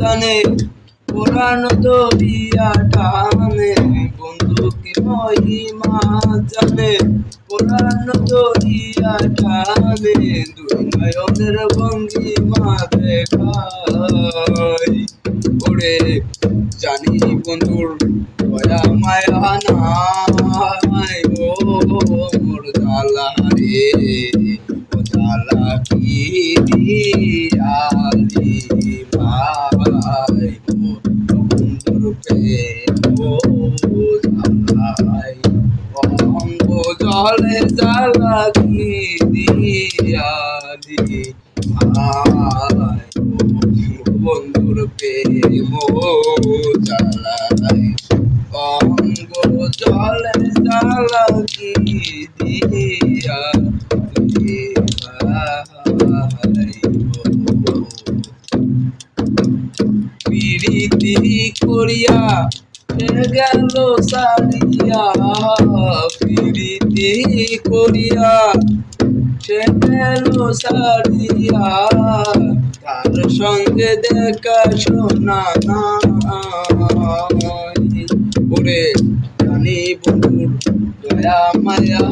জানে পুরাণ দরিয়া টানে। বন্ধু কি মহিমা জানে পুরাণ দরিয়া টানে। দুই নয়নের ভঙ্গিমা দেখাই ওরে জানি বন্ধুর দয়া, মায়া নাই ও মোর জালা রে ও জালা কি অঙ্গ জলে কি দিয়ালি বন্ধুর প্রেম ও জালাই অঙ্গ জলে কি দিয়া ও করিয়া গেল সারিয়া পিরিতি করিয়া। সে গেল সারিয়া তার সঙ্গে দেখা শোনা ওরে জানি বন্ধুর দয়া, মায়া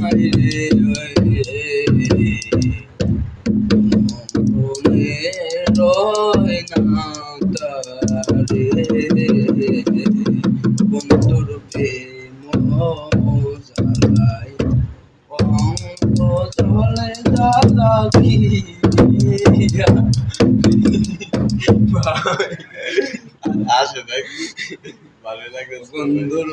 নাই রে। আসে দেখ ভালো লাগে সুন্দর